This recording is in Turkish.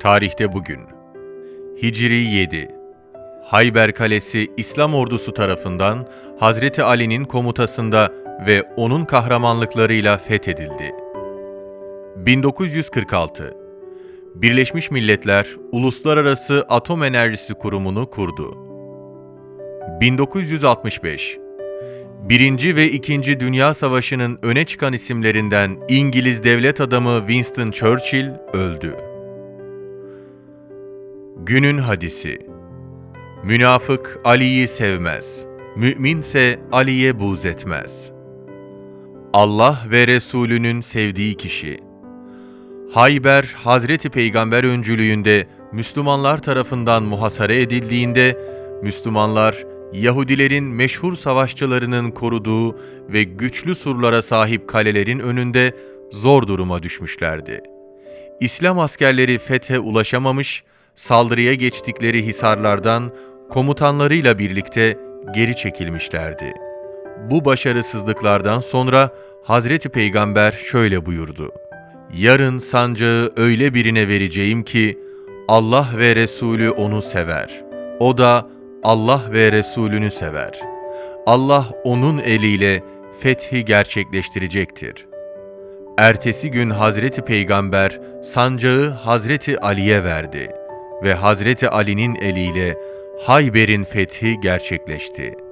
Tarihte bugün. Hicri 7. Hayber Kalesi İslam ordusu tarafından Hazreti Ali'nin komutasında ve onun kahramanlıklarıyla fethedildi. 1946. Birleşmiş Milletler Uluslararası Atom Enerjisi Kurumu'nu kurdu. 1965. Birinci ve İkinci Dünya Savaşı'nın öne çıkan isimlerinden İngiliz devlet adamı Winston Churchill öldü. Günün hadisi Münafık Ali'yi sevmez, müminse Ali'ye buğz etmez. Allah ve Resulünün sevdiği kişi Hayber, Hazreti Peygamber öncülüğünde Müslümanlar tarafından muhasara edildiğinde, Müslümanlar, Yahudilerin meşhur savaşçılarının koruduğu ve güçlü surlara sahip kalelerin önünde zor duruma düşmüşlerdi. İslam askerleri fethe ulaşamamış, saldırıya geçtikleri hisarlardan komutanlarıyla birlikte geri çekilmişlerdi. Bu başarısızlıklardan sonra Hazreti Peygamber şöyle buyurdu. Yarın sancağı öyle birine vereceğim ki Allah ve Resulü onu sever. O da Allah ve Resulünü sever. Allah onun eliyle fethi gerçekleştirecektir. Ertesi gün Hazreti Peygamber sancağı Hazreti Ali'ye verdi ve Hazreti Ali'nin eliyle Hayber'in fethi gerçekleşti.''